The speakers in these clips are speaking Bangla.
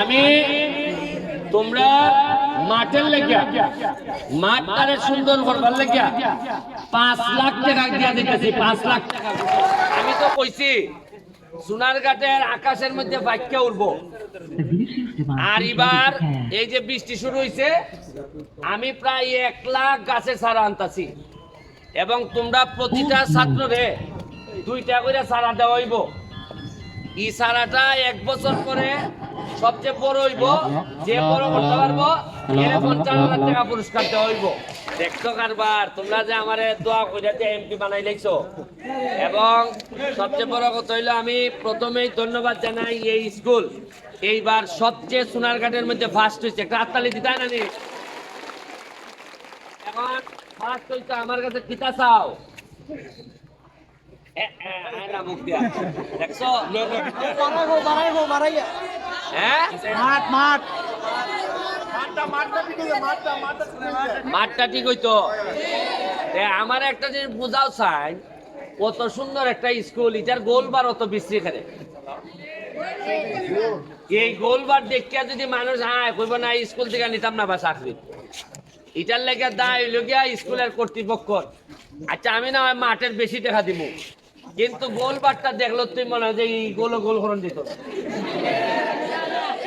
আমি তোমরা মাঠের লেগিয়া মাঠটারে সুন্দর করবার লেগিয়া পাঁচ লাখ টাকা দিয়া দিতেছি, পাঁচ লাখ টাকা। আমি তো কইছি সোনারঘাটের আকাশের মধ্যে বাক্য উঠবো আর এবার এই যে বৃষ্টি শুরু হয়েছে আমি প্রায় এক লাখ গাছের সারা আনতাছি। এবং তোমরা প্রতিটা ছাত্ররে দুইটা করে সারা দেওয়া হইব ই সারাটা এক বছর পরে সবচেয়ে বড় হইব, যে বড় করতে পারব পঞ্চাশ হাজার টাকা আমারে এবং সবচেয়ে বড় কথা হইল, আমি প্রথমেই ধন্যবাদ জানাই এই স্কুল। এইবার সবচেয়ে সোনারঘাটের মধ্যে ফার্স্ট হয়েছে একটা হাততালি দিতে না? এখন ফার্স্ট হইছে, আমার কাছে চাও। আমার একটা জিনিস বুঝাও চাই কত সুন্দর একটা স্কুল, এটার গোলবার অত বিশ্রী করে এই গোলবার দেখিয়া যদি মানুষ, আয়, কইব না স্কুল থেকে নিতাম না বা চাকরি। এটার লেগে দায় হইল গিয়া স্কুলের কর্তৃপক্ষ আচ্ছা আমি না হয় মাঠের বেশি টাকা দিব কিন্তু গোল গোলবারটা দেখল তুই মনে হয় যে এই গোল গোল করণ দিত।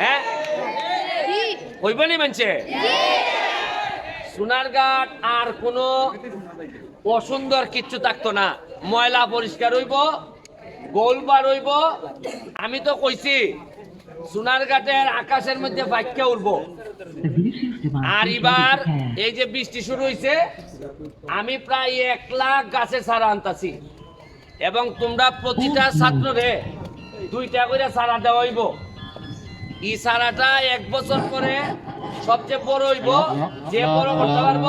হ্যাঁ? হইব নি মানছে? সোনারঘাট আর কোনো অসুন্দর কিচ্ছু থাকতো না। ময়লা পরিষ্কার হইব গোলবার হইব। আমি তো কইছি সোনারঘাটের আকাশের মধ্যে বাক্য উঠব আর এবার এই যে বৃষ্টি শুরু হয়েছে আমি প্রায় এক লাখ গাছের সারা আনতাছি। এবং তোমরা প্রতিটা ছাত্ররে দুইটা করে সারা দেওয়া হইব। ই সারাটা এক বছর পরে সবচেয়ে বড় হইব যে বড় করতে পারব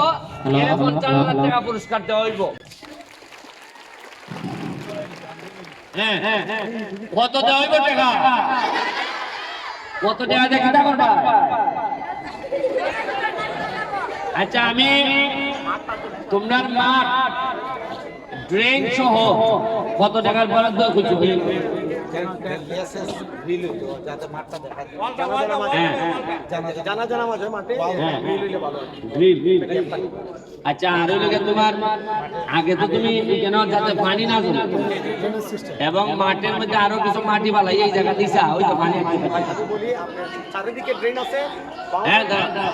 পঞ্চাশ হাজার টাকা পুরস্কার দেওয়া হইব। হ্যাঁ, হ্যাঁ, হ্যাঁ। কত দেওয়া হইব টাকা? কত করবা আচ্ছা আমি তোমরা মাঠ ড্রেন সহ কত টাকার বরাদ্দ গ্রিল। আচ্ছা আর তোমার আগে তো তুমি কেন যাতে পানি না জমে? এবং মাঠের মধ্যে আরও কিছু মাটি বালাই এই জায়গা দিছা ওই তো পানি। চারিদিকে ড্রেন আছে। হ্যাঁ দাও, দাও।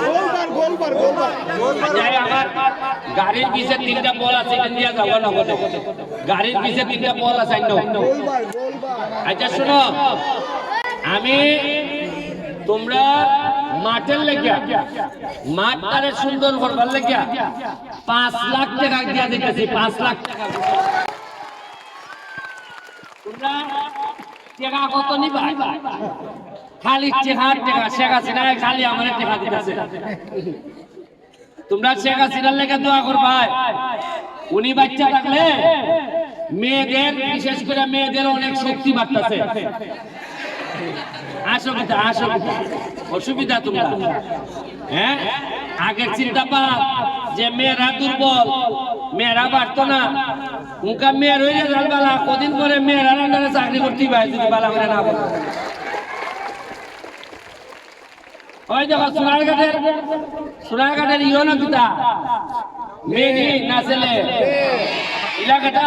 গোলবার গোলবার গোলবার আচ্ছা, এই আমার গাড়ির পিছে তিনটা বল আছে নিয়ে যাব না গাড়ির পিছে তিনটা বল আছে আচ্ছা শোনো। আমি তোমরা মাঠের লেগিয়া মাঠটারে সুন্দর করবার লেগিয়া পাঁচ লাখ টাকা দিয়া দিতেছি, পাঁচ লাখ টাকা। কত নিবা? খালি টেকার টাকা শেখ হাসিনা খালি আমার টাকা দিতেছে। তোমরা শেখ হাসিনার লেগে দোয়া করবা। উনি বাচ্চা থাকলে মেয়েদের, বিশেষ করে মেয়েদের অনেক শক্তি বাড়তেছে। অসুবিধা অসুবিধা অসুবিধা তোমরা। হ্যাঁ? আগের চিন্তা পা যে মেয়েরা দুর্বল, মেয়েরা পারতো না। উনকা মেয়ের যাল বালা কদিন পরে মেয়েরা রান্নারে চাকরি করতে পারে যদি বালা করে না বলো। দেখো সোনারঘাটের সোনারঘাটের ইয়নো পিতা মেয়ে না ছেলে? এলাকাটা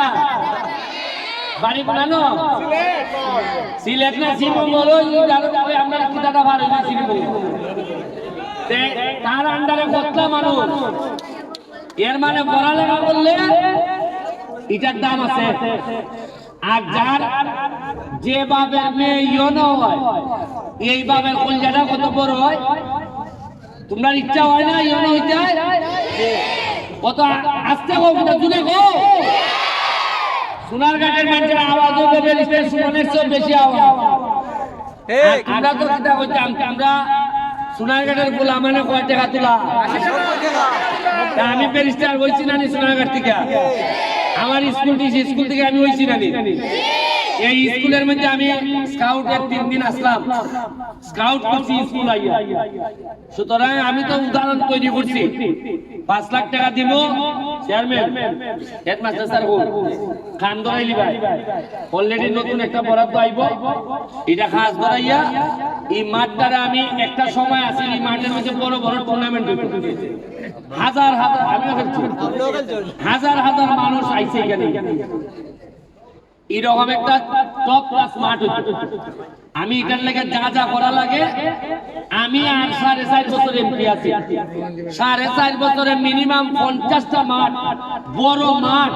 বাড়ি বানানো? সিলেট না শ্রীমঙ্গল ওই না শ্রীমঙ্গল তার আন্ডারে কতলা মানুষ। এর মানে পড়ালেখা করলে এটার দাম আছে। আর যার যে বাবের মেয়ে ইয়নো হয় এই বাবের কলজাটা কত বড় হয়? তোমরা ইচ্ছা হয় না ইয়নো হইতে? কত আস্তে গো কত জুড়ে গো? সোনারঘাটের মানুষের আওয়াজ হবে স্টেশনের চেয়ে বেশি আওয়াজ। আমরা তো চিন্তা করতাম আমরা সোনারঘাটের গোলা মানে কয় টাকা তোলা? আমি ব্যারিস্টার হইছি নানি সোনারঘাট থেকে। আমার স্কুল স্কুল থেকে আমি হইছি নানি। এই স্কুলের মধ্যে আমি স্কাউটের তিন দিন আসলাম। স্কাউট করছি স্কুল আইয়া। সুতরাং আমি তো উদাহরণ তৈরি করছি। পাঁচ লাখ টাকা দিব চেয়ারম্যান হেডমাস্টার স্যার খান ধরাইলি ভাই। অলরেডি নতুন একটা বরাদ্দ আইব। এটা খাস ধরাইয়া, এই মাঠটারে আমি একটা সময় আছে, এই মাঠের মধ্যে বড় বড় টুর্নামেন্ট হাজার হাজার হাজার হাজার মানুষ আইছে এখানে। এরকম একটা টপ ক্লাস মাঠ। আমি এটার লেগে যা যা করা লাগে, আমি আর সাড়ে চার বছর এমপি আছি। সাড়ে চার বছরে মিনিমাম পঞ্চাশটা মাঠ, বড় মাঠ,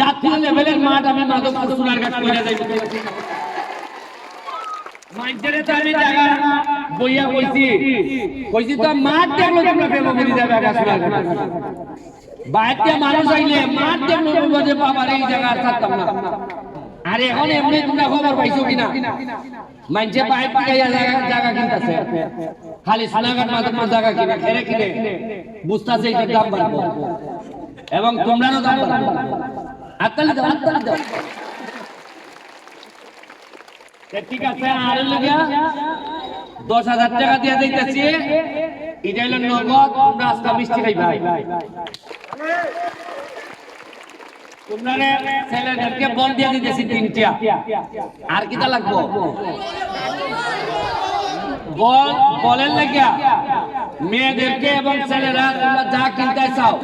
জাতীয় লেভেলের মাঠ আমি মাধব সোনার ঘাট করে যাই মাঠ দেখল তোমরা বাইরে মানুষ আইলে মাঠ দেখল বাবার এই জায়গা আর থাকতাম না। আর এখন এমনি তোমরা খবর পাইছো কিনা? মানছে বাইরে পাইয়া জায়গা জায়গা কিনতেছে। খালি সোনাঘাট মাধব জায়গা কিনে, খেরে কিনে। বুঝতেছে এটার দাম বাড়বো। এবং তোমরাও দাম বাড়বো। দাও দাও। ঠিক আছে, আর দশ হাজার টাকা দিয়ে দিতেছি। এটা হলো নগদ, তোমরা আজকে মিষ্টি বল আর কিটা লাগবো? বল, বলের লাগিয়া। মেয়েদেরকে এবং ছেলেরা তোমরা যা কিনতে চাও,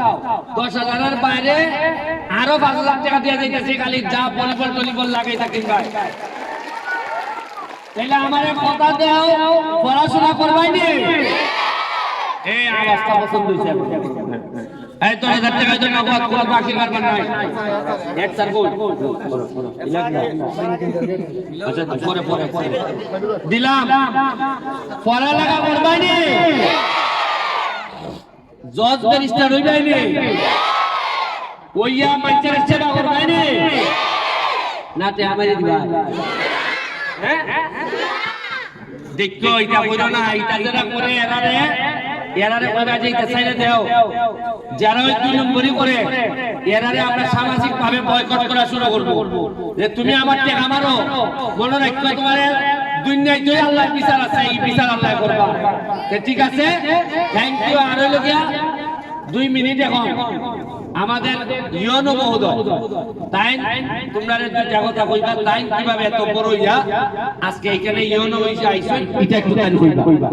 দশ হাজারের বাইরে আরও পাঁচ হাজার টাকা দিয়ে দিতেছি, খালি যা ভলিবল টলিবল লাগাই তা কিনবা তাহলে আমার কথা দেও, পড়াশোনা করবাই নি? এই আওয়াজটা পছন্দ হইছে এই তো হাজার টাকা জন্য নগদ কোনো বাকি কারবার নাই। এক স্যার আচ্ছা পরে পরে পরে। দিলাম। পড়ালেখা করবাই নি জজ ব্যারিস্টার হইবাই নি ওইয়া মানুষের সেবা করবাই নি নাতে আমারই দিবা। দেখো এটা কইরো না এটা যারা করে এরারে এরারে যে এটা সাইডে দেও। যারা ওই দুই নম্বরই করে এরারে আমরা সামাজিক ভাবে বয়কট করা শুরু করব। যে তুমি আমার টাকা মারো, মনে রাখো তোমার দুনিয়ায় তুই আল্লাহ বিচার আছে, এই বিচার আল্লাহ করবা। ঠিক আছে? থ্যাংক ইউ আর হইল গিয়া, দুই মিনিট এখন। আমাদের ইয়নো মহোদয় তাই তোমরা দুইটা কথা কইবা তাই কীভাবে এত বড় ইয়া? আজকে এখানে ইয়নো হইছে আইছো এটা একটু তাই কইবা।